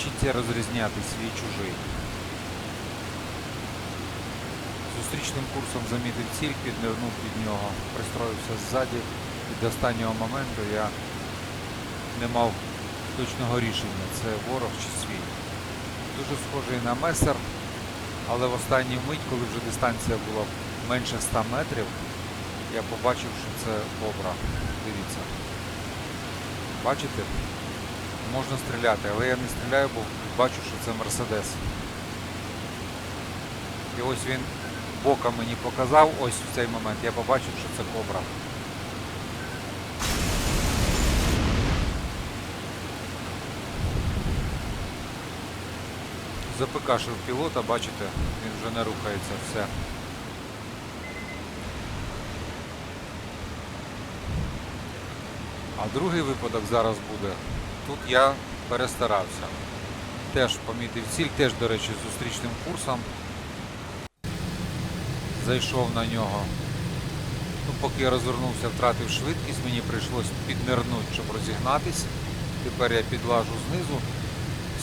Вчіться розрізняти свій чужий. Зустрічним курсом замітив ціль, піднирнув під нього, пристроївся ззаді і до останнього моменту я не мав точного рішення, це ворог чи свій. Дуже схожий на месер, але в останню мить, коли вже дистанція була менше 100 метрів, я побачив, що це кобра. Дивіться. Бачите? Можна стріляти, але я не стріляю, бо бачу, що це Мерседес. І ось він бока мені показав, ось в цей момент я побачив, що це кобра. Запекашив пілота, бачите, він вже не рухається, все. А другий випадок зараз буде Тут я перестарався. Теж помітив ціль, теж, до речі, з зустрічним курсом. Зайшов на нього. Ну, поки я розвернувся, втратив швидкість, мені прийшлось піднирнути, щоб розігнатись. Тепер я підлажу знизу.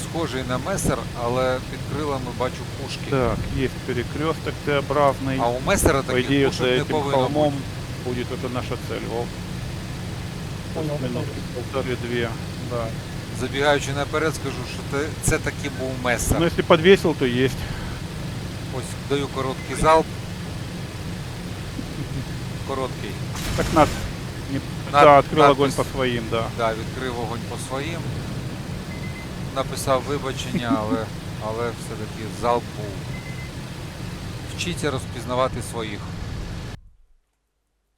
Схожий на месер, але під крилами бачу пушки. Так, есть перекресток Т-образный. А у месера По таких идее, пушок за не этим повинно холмом бути. будет это наша цель. Вов. Понял. Минутки полторы-две. Да. Забігаючи наперед, скажу, що це, таки був месер. Но если подвесил, то есть. Ось даю короткий залп. Короткий. Так нас не... Над- да, открыл надпись. огонь по своим, да. Да, відкрив вогонь по своїм. Написав вибачення, але, але все-таки залп був. Вчіться розпізнавати своїх.